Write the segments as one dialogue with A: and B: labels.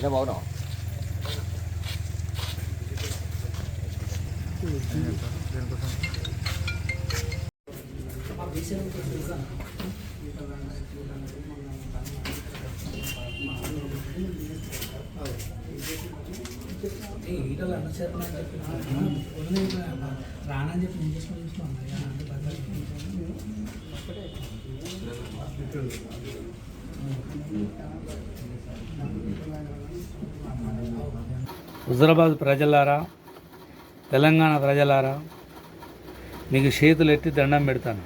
A: ఇలా బాగున్నావు
B: ఈటలు అనుసరణ అని చెప్పి రానని చెప్పి నేను చేసుకొని చూసుకోండి అంటే హుజరాబాద్ ప్రజలారా తెలంగాణ ప్రజలారా మీకు చేతులు ఎత్తి దండం పెడతాను.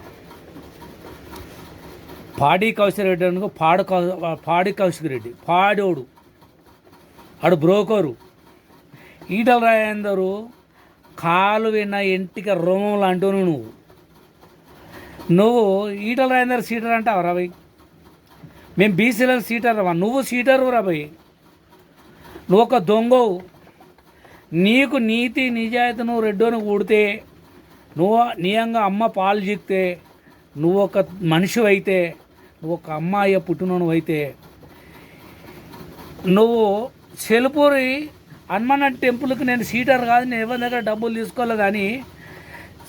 B: పాడి కౌశిక్ రెడ్డి అనుకో పాడు కౌ పాడి కౌశిక్ రెడ్డి పాడోడు ఆడు బ్రోకరు. ఈటల రాయందరు కాలు విన్న ఇంటికి రోమం లాంటివు నువ్వు. నువ్వు ఈటల రాయందరు సీటర్ అంటావు రవి మేము బీసీలకు సీటర్ రా నువ్వు సీటరు రాబోయ్ నువ్వు ఒక దొంగవు. నీకు నీతి నిజాయితీ నువ్వు రెడ్డోని కూడితే నువ్వు నియంగా అమ్మ పాలు చిక్తే నువ్వు ఒక మనిషి అయితే నువ్వు ఒక అమ్మాయి పుట్టినను అయితే నువ్వు సెలుపూరి హనుమాన్ టెంపుల్కి నేను సీటర్ కాదు నేను ఎవరి దగ్గర డబ్బులు తీసుకోలేదు కానీ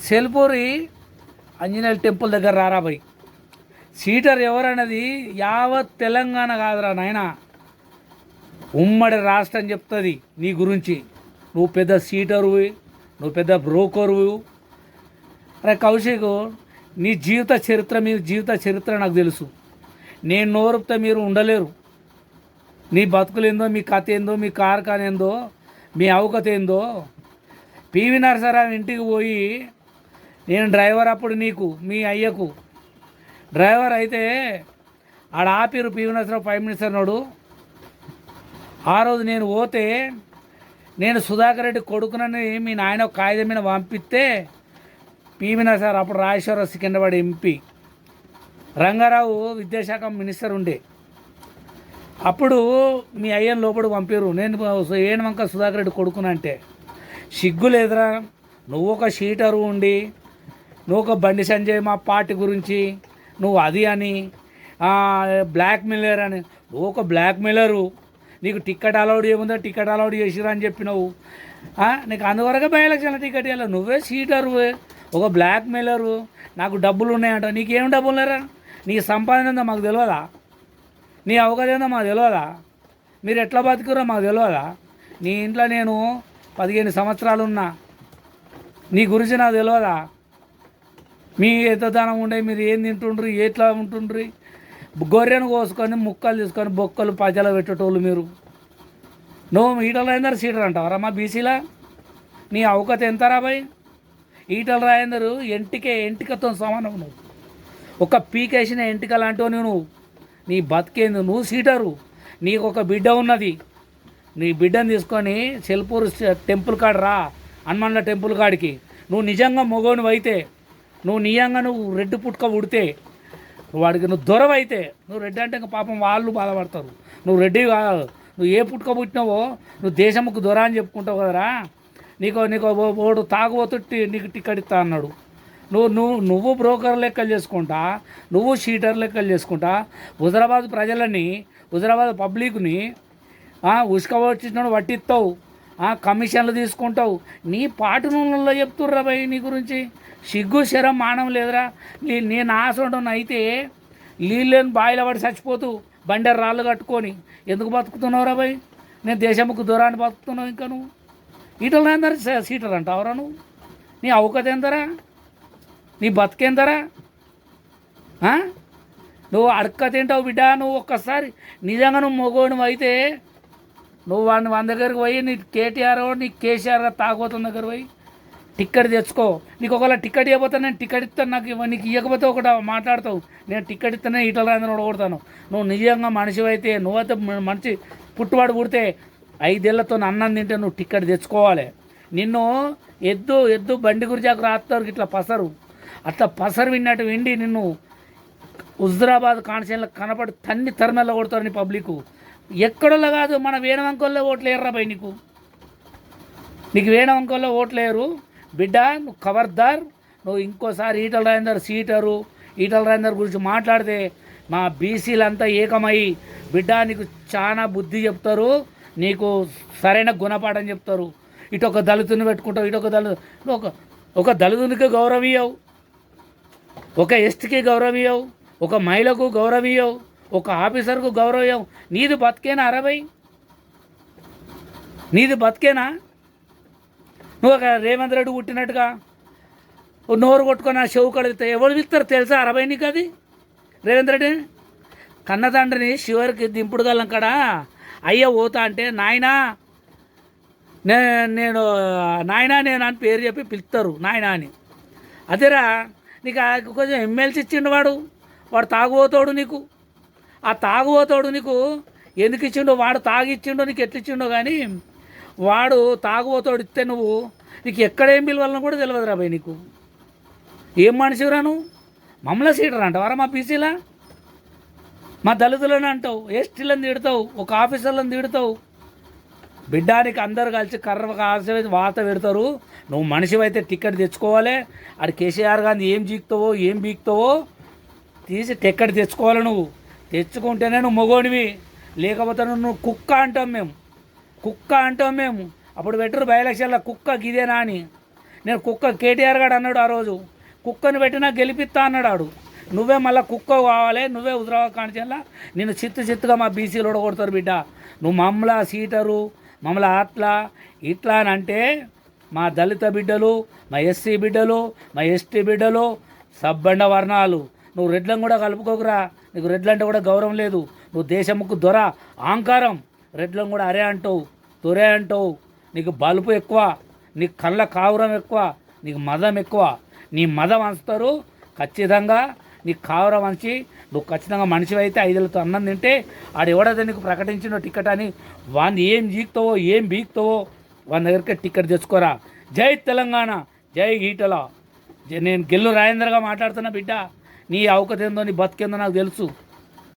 B: సెల్పూరి ఆంజనేయ టెంపుల్ దగ్గర రారా సీటర్ ఎవరన్నది యావత్ తెలంగాణ కాదురా నాయన. ఉమ్మడి రాష్ట్రం చెప్తుంది నీ గురించి. నువ్వు పెద్ద సీటరువి నువ్వు పెద్ద బ్రోకరువు అరే కౌశిక్ నీ జీవిత చరిత్ర మీ జీవిత చరిత్ర నాకు తెలుసు. నేను నోరుపితే మీరు ఉండలేరు. నీ బతుకులేందో మీ కథ ఏందో మీ కార్ఖాన ఏందో మీ అవకత ఏందో. పివి నరసరావు ఇంటికి పోయి నేను డ్రైవర్ అప్పుడు నీకు మీ అయ్యకు డ్రైవర్ అయితే ఆడ ఆపిరు పివి ప్రైమ్ మినిస్టర్ నాడు ఆ రోజు నేను పోతే నేను సుధాకర్ రెడ్డి కొడుకునని మీ నాయన ఒక కాగితం మీద పంపిస్తే పివి సార్ అప్పుడు రాజేశ్వరరావు సికింద్రాబాద్ ఎంపీ. రంగారావు విద్యాశాఖ మినిస్టర్ ఉండే. అప్పుడు మీ అయ్యని లోపల పంపారు. నేను ఏనవంక సుధాకర్ రెడ్డి కొడుకునంటే సిగ్గు లేదురా నువ్వు ఒక షీటరు ఉండి నువ్వు ఒక బండి సంజయ్ మా పార్టీ గురించి నువ్వు అది అని బ్లాక్ మిల్లర్ అని. నువ్వు ఒక బ్లాక్ మిల్లరు నీకు టికెట్ అలౌడ్ ఏముందో టికెట్ అలౌడ్ చేసిరా అని చెప్పినావు. నీకు అందువరకు బై ఎలక్షన్ టికెట్ ఇవ్వాలి నువ్వే సీటరు ఒక బ్లాక్ మెయిలరు నాకు డబ్బులు ఉన్నాయంట. నీకేం డబ్బులు లేరా? నీ సంపాదన ఉందో మాకు తెలియదా నీ అవకాశం ఏందో మాకు తెలియదా మీరు ఎట్లా బతుకురో మాకు తెలియదా నీ ఇంట్లో నేను పదిహేను సంవత్సరాలు ఉన్నా నీ గురించి నాకు తెలియదా మీ ఎత్తదానం ఉండే మీరు ఏం తింటుండ్రు? ఎట్లా ఉంటుండ్రి? గొర్రెను కోసుకొని ముక్కలు తీసుకొని బొక్కలు పజల పెట్టేటోళ్ళు మీరు. నువ్వు ఈటల రాయందరు సీటర్ అంటావరా మా బీసీలా? నీ అవకత ఎంత రాబాయ్ ఈటల రాయందరు ఎంటికే ఎంటికతో సమానం నువ్వు. ఒక పీకేసిన ఎంటిక లాంటివి నువ్వు. నీ బతికేందు నువ్వు సీటరు. నీకు ఒక బిడ్డ ఉన్నది. నీ బిడ్డను తీసుకొని సెల్పూర్ టెంపుల్ కాడ రా హనుమాన్ల టెంపుల్ కాడికి. నువ్వు నిజంగా మొగోనివి అయితే నువ్వు నీయంగా నువ్వు రెడ్ పుట్టుక ఉడితే వాడికి నువ్వు దొరవైతే నువ్వు రెడ్డి అంటే ఇంకా పాపం వాళ్ళు బాధపడతారు. నువ్వు రెడ్డి కాదు. నువ్వు ఏ పుట్టుక పుట్టినావో నువ్వు దేశముకు దొర అని చెప్పుకుంటావు కదరా? నీకు నీకు ఓడు తాగుబోతుట్టి నీకు టికెట్ ఇస్తా అన్నాడు. నువ్వు నువ్వు నువ్వు బ్రోకర్ లెక్కలు చేసుకుంటా నువ్వు షీటర్ లెక్కలు చేసుకుంటా హుజరాబాద్ ప్రజలని హుజరాబాద్ పబ్లిక్ని ఉసుక వచ్చినాడు పట్టిస్తావు కమిషన్లు తీసుకుంటావు. నీ పాటు నూనెల్లో చెప్తుర్రా భయ్ నీ గురించి. సిగ్గు శరం మానం లేదురా. నీ నేను ఆసంటున్న అయితే నీళ్ళని బాయిల పడి చచ్చిపోతూ బండెర రాళ్ళు కట్టుకొని ఎందుకు బతుకుతున్నావురా భయ్? నేను దేశముకు దూరాన్ని బతుకుతున్నావు ఇంకా నువ్వు. ఈటలు అందరు సీటర్ అంటావురా నువ్వు? నీ అవకత ఎందరా? నీ బతికేందరా? నువ్వు అడక్క తింటావు బిడ్డ నువ్వు ఒక్కసారి నిజంగా నువ్వు మగోడు అయితే నువ్వు వాడిని వాళ్ళ దగ్గరికి పోయి నీ కేటీఆర్ నీ కేసీఆర్ తాగోతున్న దగ్గర పోయి టిక్కెట్ తెచ్చుకో. నీకు ఒకవేళ టికెట్ ఇవ్వబోతే నేను టికెట్ ఇస్తాను నాకు నీకు ఇవ్వకపోతే ఒకటి మాట్లాడతావు. నేను టికెట్ ఇస్తేనే ఈటల రాందని ఓడగొడతాను నువ్వు నిజంగా మనిషి అయితే నువ్వైతే మనిషి పుట్టుబాటు పుడితే ఐదేళ్ళతో అన్నం తింటే నువ్వు టికెట్ తెచ్చుకోవాలి. నిన్ను ఎద్దు ఎద్దు బండి గురించి రాస్తారు ఇట్లా పసరు. అట్లా పసరు విన్నట్టు విండి నిన్ను హుజరాబాద్ కాన్స్టిట్యూన్లో కనపడి తన్ని తరిమెల్ల కొడతారు నీ పబ్లిక్ ఎక్కడోళ్ళ కాదు మన వేణవంకొల్లో ఓట్లు వేయర్రా భయ్ నీకు. నీకు వేణవంకొల్లో ఓట్లు వేయరు బిడ్డ నువ్వు ఖబర్దార్ నువ్వు ఇంకోసారి ఈటల రాజేందర్ సీటరు ఈటల రాజేందర్ గురించి మాట్లాడితే మా బీసీలంతా ఏకమై బిడ్డ నీకు చాలా బుద్ధి చెప్తారు నీకు సరైన గుణపాఠం చెప్తారు. ఇటు ఒక దళితుని పెట్టుకుంటావు ఇటు ఒక దళితు ఒక ఒక దళితునికి గౌరవం ఇవ్వవు ఒక ఎస్టీకి గౌరవం ఇవ్వవు ఒక మహిళకు గౌరవం ఇవ్వవు ఒక ఆఫీసర్కు గౌరవం. నీది బతికేనా అరవై? నీది బతికేనా? నువ్వు ఒక రేవంత్ రెడ్డి పుట్టినట్టుగా నోరు కొట్టుకొని ఆ చెవు కడిగితే ఎవరు పిలుస్తారు తెలుసా అరవై నీకు అది? రేవంత్ రెడ్డి? కన్నతండ్రిని శివరికి చివరికి దింపుడు గల్లం కాడ? అయ్య పోతా అంటే నాయనా నే నేను నాయనా నేను అని పేరు చెప్పి పిలుస్తారు నాయనా అని. అదేరా నీకు ఆ కొంచెం ఎమ్మెల్సీ ఇచ్చిండు వాడు. వాడు తాగుపోతాడు నీకు. ఆ తాగుపోతాడు నీకు ఎందుకు ఇచ్చిండో వాడు తాగిచ్చిండో నీకు ఎట్లిచ్చిండో కానీ వాడు తాగుపోతాడు ఇస్తే నువ్వు నీకు ఎక్కడేం పిలవాలని కూడా తెలియదు రాబాయి నీకు. ఏం మనిషిరా నువ్వు? మమ్మల్ని సీటర్ అంటావారా మా బీసీలా మా దళితులను అంటావు ఎస్టీలను తిడతావు ఒక ఆఫీసర్లను తిడతావు. బిడ్డానికి అందరు కలిసి కర్ర కాల్సి వాత పెడతారు. నువ్వు మనిషివైతే టికెట్ తెచ్చుకోవాలి. అది కేసీఆర్ గాంధీ ఏం జీక్తావో ఏం బీక్తావో తీసి టికెట్ తెచ్చుకోవాలి నువ్వు. తెచ్చుకుంటేనే నువ్వు మగోనివి లేకపోతే నువ్వు కుక్క అంటాం మేము. కుక్క అంటాం మేము. అప్పుడు పెట్టరు బై ఎలక్షన్లో కుక్క గిదేనా అని నేను కుక్క కేటీఆర్ గారు అన్నాడు ఆ రోజు. కుక్కను పెట్టినా గెలిపిస్తా అన్నాడు ఆడు. నువ్వే మళ్ళీ కుక్క కావాలి నువ్వే హుజరాబాద్ కాణిచేలా నేను చిత్తు చిత్తుగా మా బీసీలు ఓడగొడతారు బిడ్డ. నువ్వు మమ్మల సీటరు మమ్మల అట్లా ఇట్లా అని అంటే మా దళిత బిడ్డలు మా ఎస్సీ బిడ్డలు మా ఎస్టీ బిడ్డలు సబ్బండ వర్ణాలు. నువ్వు రెడ్లను కూడా కలుపుకోకురా. నీకు రెడ్లంటే కూడా గౌరవం లేదు. నువ్వు దేశముకు దొర అహంకారం. రెడ్లను కూడా అరే అంటావు తొరే అంటావు. నీకు బలుపు ఎక్కువ నీకు కళ్ళ కావురం ఎక్కువ నీకు మదం ఎక్కువ. నీ మదం అంచుతారు ఖచ్చితంగా నీకు కావురం వంచి నువ్వు ఖచ్చితంగా మనిషి అయితే ఐదులతో అన్నం తింటే ఆడు ఎవడైతే నీకు ప్రకటించిన టికెట్ అని వాడిని ఏం జీక్తావో ఏం బీక్తావో వాని దగ్గరికి టికెట్ తెచ్చుకోరా. జై తెలంగాణ జై గీటల నేను గెల్లు రాజేంద్రగా మాట్లాడుతున్నా బిడ్డ. నీ అవకతేందో నీ బతికేందో నాకు తెలుసు.